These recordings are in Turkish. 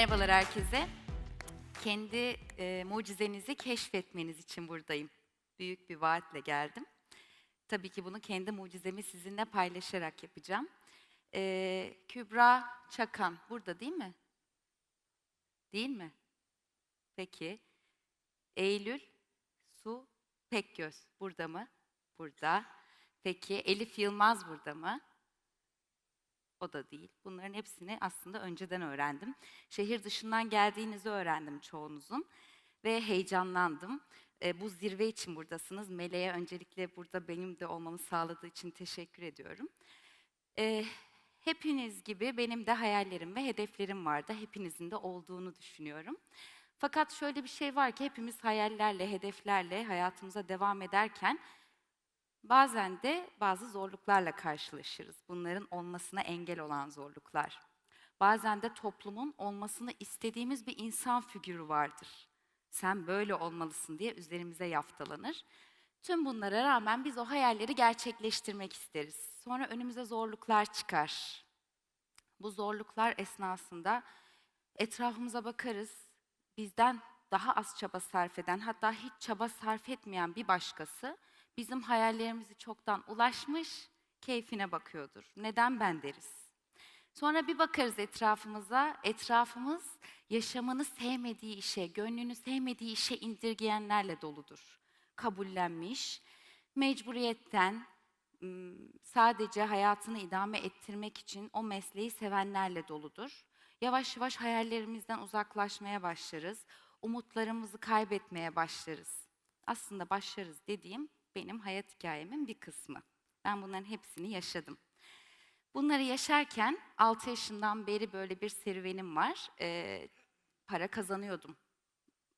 Merhabalar herkese. Kendi e, mucizenizi keşfetmeniz için buradayım. Büyük bir vaatle geldim. Tabii ki bunu kendi mucizemi sizinle paylaşarak yapacağım. E, Kübra Çakan burada değil mi? Değil mi? Peki. Eylül Su Pekgöz burada mı? Burada. Peki Elif Yılmaz burada mı? O da değil. Bunların hepsini aslında önceden öğrendim. Şehir dışından geldiğinizi öğrendim çoğunuzun ve heyecanlandım. E, bu zirve için buradasınız. Meleğe öncelikle burada benim de olmamı sağladığı için teşekkür ediyorum. E, hepiniz gibi benim de hayallerim ve hedeflerim vardı. Hepinizin de olduğunu düşünüyorum. Fakat şöyle bir şey var ki hepimiz hayallerle, hedeflerle hayatımıza devam ederken Bazen de bazı zorluklarla karşılaşırız. Bunların olmasına engel olan zorluklar. Bazen de toplumun olmasını istediğimiz bir insan figürü vardır. Sen böyle olmalısın diye üzerimize yaftalanır. Tüm bunlara rağmen biz o hayalleri gerçekleştirmek isteriz. Sonra önümüze zorluklar çıkar. Bu zorluklar esnasında etrafımıza bakarız. Bizden daha az çaba sarf eden, hatta hiç çaba sarf etmeyen bir başkası bizim hayallerimizi çoktan ulaşmış, keyfine bakıyordur. Neden ben deriz? Sonra bir bakarız etrafımıza, etrafımız yaşamını sevmediği işe, gönlünü sevmediği işe indirgeyenlerle doludur. Kabullenmiş, mecburiyetten sadece hayatını idame ettirmek için o mesleği sevenlerle doludur. Yavaş yavaş hayallerimizden uzaklaşmaya başlarız, umutlarımızı kaybetmeye başlarız. Aslında başlarız dediğim benim hayat hikayemin bir kısmı. Ben bunların hepsini yaşadım. Bunları yaşarken 6 yaşından beri böyle bir serüvenim var. Ee, para kazanıyordum.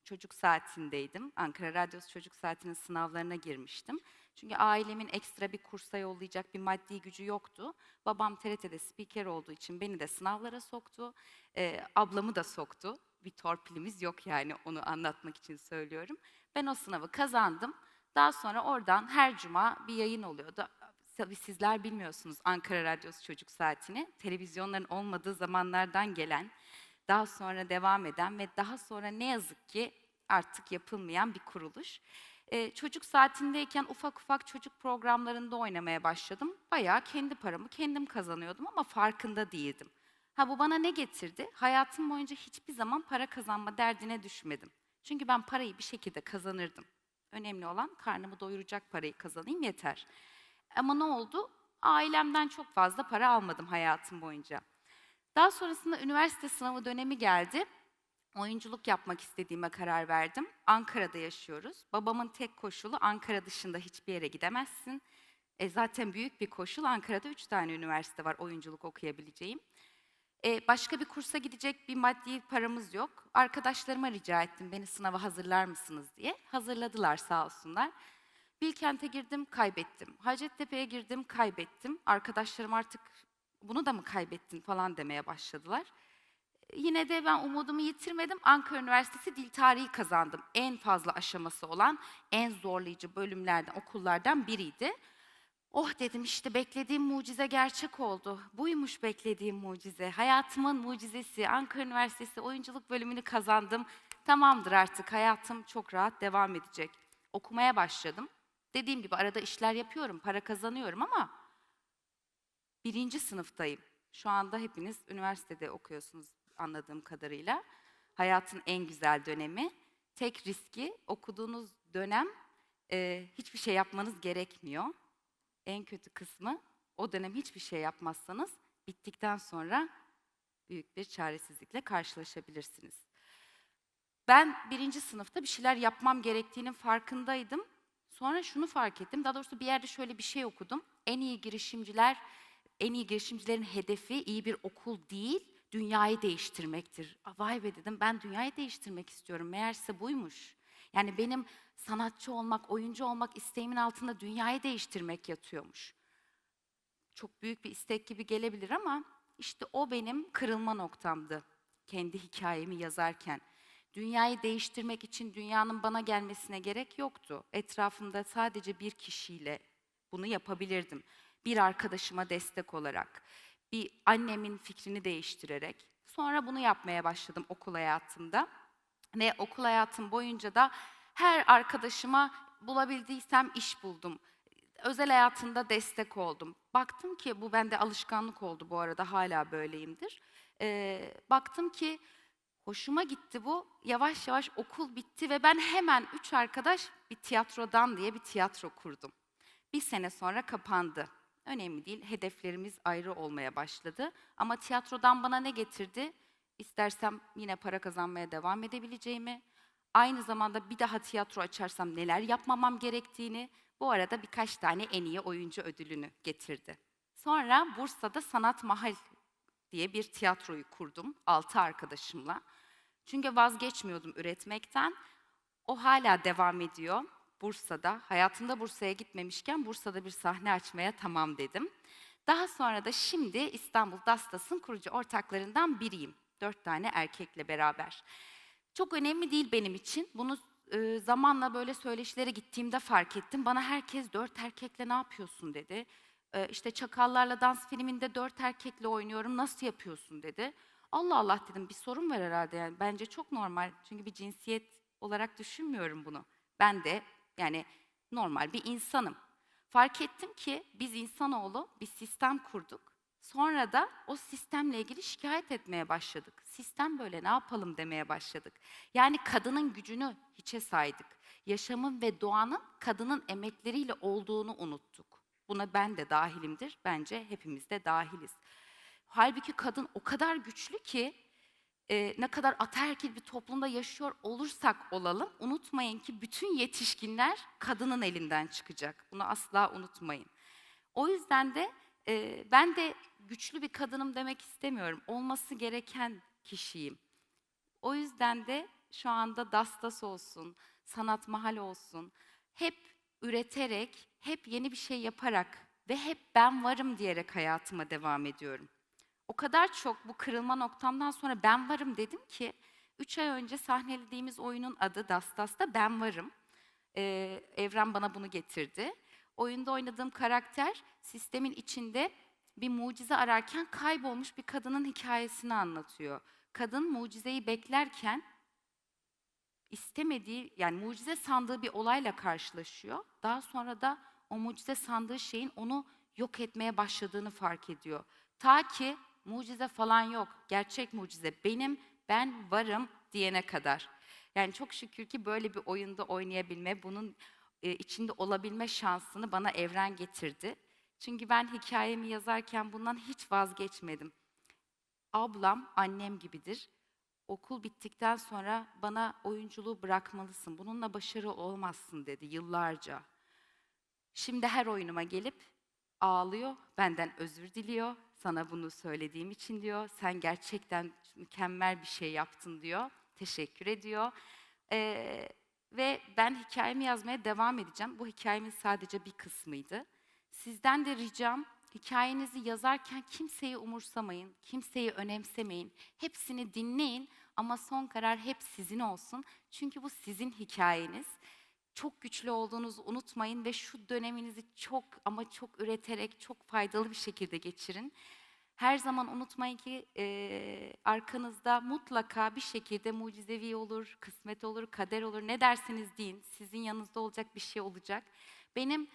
Çocuk saatindeydim. Ankara Radyosu Çocuk Saati'nin sınavlarına girmiştim. Çünkü ailemin ekstra bir kursa yollayacak bir maddi gücü yoktu. Babam TRT'de spiker olduğu için beni de sınavlara soktu. Ee, ablamı da soktu. Bir torpilimiz yok yani onu anlatmak için söylüyorum. Ben o sınavı kazandım. Daha sonra oradan her cuma bir yayın oluyordu. Tabii sizler bilmiyorsunuz Ankara Radyosu Çocuk Saati'ni. Televizyonların olmadığı zamanlardan gelen, daha sonra devam eden ve daha sonra ne yazık ki artık yapılmayan bir kuruluş. Ee, çocuk saatindeyken ufak ufak çocuk programlarında oynamaya başladım. Bayağı kendi paramı kendim kazanıyordum ama farkında değildim. Ha bu bana ne getirdi? Hayatım boyunca hiçbir zaman para kazanma derdine düşmedim. Çünkü ben parayı bir şekilde kazanırdım. Önemli olan karnımı doyuracak parayı kazanayım yeter. Ama ne oldu? Ailemden çok fazla para almadım hayatım boyunca. Daha sonrasında üniversite sınavı dönemi geldi. Oyunculuk yapmak istediğime karar verdim. Ankara'da yaşıyoruz. Babamın tek koşulu Ankara dışında hiçbir yere gidemezsin. E zaten büyük bir koşul. Ankara'da üç tane üniversite var oyunculuk okuyabileceğim. E, başka bir kursa gidecek bir maddi paramız yok. Arkadaşlarıma rica ettim beni sınava hazırlar mısınız diye. Hazırladılar sağ olsunlar. Bilkent'e girdim, kaybettim. Hacettepe'ye girdim, kaybettim. Arkadaşlarım artık bunu da mı kaybettin falan demeye başladılar. Yine de ben umudumu yitirmedim. Ankara Üniversitesi Dil Tarihi kazandım. En fazla aşaması olan, en zorlayıcı bölümlerden, okullardan biriydi. Oh dedim işte beklediğim mucize gerçek oldu. Buymuş beklediğim mucize. Hayatımın mucizesi. Ankara Üniversitesi oyunculuk bölümünü kazandım. Tamamdır artık hayatım çok rahat devam edecek. Okumaya başladım. Dediğim gibi arada işler yapıyorum, para kazanıyorum ama birinci sınıftayım. Şu anda hepiniz üniversitede okuyorsunuz anladığım kadarıyla. Hayatın en güzel dönemi. Tek riski okuduğunuz dönem e, hiçbir şey yapmanız gerekmiyor. En kötü kısmı o dönem hiçbir şey yapmazsanız bittikten sonra büyük bir çaresizlikle karşılaşabilirsiniz. Ben birinci sınıfta bir şeyler yapmam gerektiğinin farkındaydım. Sonra şunu fark ettim. Daha doğrusu bir yerde şöyle bir şey okudum. En iyi girişimciler, en iyi girişimcilerin hedefi iyi bir okul değil, dünyayı değiştirmektir. Vay be dedim ben dünyayı değiştirmek istiyorum. Meğerse buymuş. Yani benim sanatçı olmak, oyuncu olmak isteğimin altında dünyayı değiştirmek yatıyormuş. Çok büyük bir istek gibi gelebilir ama işte o benim kırılma noktamdı. Kendi hikayemi yazarken. Dünyayı değiştirmek için dünyanın bana gelmesine gerek yoktu. Etrafımda sadece bir kişiyle bunu yapabilirdim. Bir arkadaşıma destek olarak, bir annemin fikrini değiştirerek, Sonra bunu yapmaya başladım okul hayatımda. Ve okul hayatım boyunca da her arkadaşıma bulabildiysem iş buldum. Özel hayatında destek oldum. Baktım ki bu bende alışkanlık oldu bu arada hala böyleyimdir. Ee, baktım ki hoşuma gitti bu. Yavaş yavaş okul bitti ve ben hemen üç arkadaş bir tiyatrodan diye bir tiyatro kurdum. Bir sene sonra kapandı. Önemli değil, hedeflerimiz ayrı olmaya başladı. Ama tiyatrodan bana ne getirdi? İstersem yine para kazanmaya devam edebileceğimi, aynı zamanda bir daha tiyatro açarsam neler yapmamam gerektiğini, bu arada birkaç tane en iyi oyuncu ödülünü getirdi. Sonra Bursa'da Sanat Mahal diye bir tiyatroyu kurdum altı arkadaşımla. Çünkü vazgeçmiyordum üretmekten. O hala devam ediyor. Bursa'da, hayatımda Bursa'ya gitmemişken Bursa'da bir sahne açmaya tamam dedim. Daha sonra da şimdi İstanbul Dastas'ın kurucu ortaklarından biriyim. Dört tane erkekle beraber. Çok önemli değil benim için. Bunu e, zamanla böyle söyleşilere gittiğimde fark ettim. Bana herkes dört erkekle ne yapıyorsun dedi. E, işte Çakallarla Dans filminde dört erkekle oynuyorum nasıl yapıyorsun dedi. Allah Allah dedim bir sorun var herhalde yani. Bence çok normal. Çünkü bir cinsiyet olarak düşünmüyorum bunu. Ben de yani normal bir insanım. Fark ettim ki biz insanoğlu bir sistem kurduk. Sonra da o sistemle ilgili şikayet etmeye başladık. Sistem böyle ne yapalım demeye başladık. Yani kadının gücünü hiçe saydık. Yaşamın ve doğanın kadının emekleriyle olduğunu unuttuk. Buna ben de dahilimdir. Bence hepimiz de dahiliz. Halbuki kadın o kadar güçlü ki e, ne kadar ataerkil bir toplumda yaşıyor olursak olalım unutmayın ki bütün yetişkinler kadının elinden çıkacak. Bunu asla unutmayın. O yüzden de e, ben de güçlü bir kadınım demek istemiyorum. Olması gereken kişiyim. O yüzden de şu anda Dastas olsun, Sanat Mahal olsun, hep üreterek, hep yeni bir şey yaparak ve hep ben varım diyerek hayatıma devam ediyorum. O kadar çok bu kırılma noktamdan sonra ben varım dedim ki, üç ay önce sahnelediğimiz oyunun adı Dastas'ta Ben Varım. Ee, Evren bana bunu getirdi. Oyunda oynadığım karakter sistemin içinde bir mucize ararken kaybolmuş bir kadının hikayesini anlatıyor. Kadın mucizeyi beklerken istemediği yani mucize sandığı bir olayla karşılaşıyor. Daha sonra da o mucize sandığı şeyin onu yok etmeye başladığını fark ediyor. Ta ki mucize falan yok. Gerçek mucize benim, ben varım diyene kadar. Yani çok şükür ki böyle bir oyunda oynayabilme, bunun e, içinde olabilme şansını bana evren getirdi. Çünkü ben hikayemi yazarken bundan hiç vazgeçmedim. Ablam annem gibidir. Okul bittikten sonra bana oyunculuğu bırakmalısın. Bununla başarı olmazsın dedi yıllarca. Şimdi her oyunuma gelip ağlıyor, benden özür diliyor. Sana bunu söylediğim için diyor. Sen gerçekten mükemmel bir şey yaptın diyor. Teşekkür ediyor. Ee, ve ben hikayemi yazmaya devam edeceğim. Bu hikayemin sadece bir kısmıydı. Sizden de ricam hikayenizi yazarken kimseyi umursamayın, kimseyi önemsemeyin. Hepsini dinleyin ama son karar hep sizin olsun. Çünkü bu sizin hikayeniz. Çok güçlü olduğunuzu unutmayın ve şu döneminizi çok ama çok üreterek, çok faydalı bir şekilde geçirin. Her zaman unutmayın ki e, arkanızda mutlaka bir şekilde mucizevi olur, kısmet olur, kader olur. Ne derseniz deyin, sizin yanınızda olacak bir şey olacak. Benim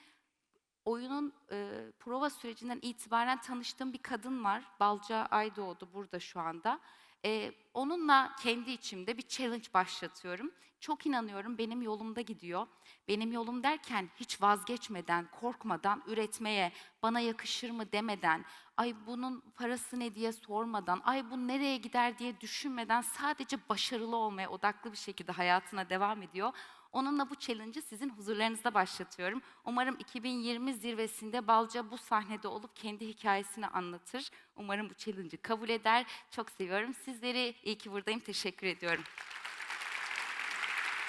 oyunun e, prova sürecinden itibaren tanıştığım bir kadın var. Balca Aydoğdu burada şu anda. E, onunla kendi içimde bir challenge başlatıyorum. Çok inanıyorum benim yolumda gidiyor. Benim yolum derken hiç vazgeçmeden, korkmadan üretmeye, bana yakışır mı demeden, ay bunun parası ne diye sormadan, ay bu nereye gider diye düşünmeden sadece başarılı olmaya odaklı bir şekilde hayatına devam ediyor. Onunla bu challenge'ı sizin huzurlarınızda başlatıyorum. Umarım 2020 zirvesinde Balca bu sahnede olup kendi hikayesini anlatır. Umarım bu challenge'ı kabul eder. Çok seviyorum sizleri. İyi ki buradayım. Teşekkür ediyorum.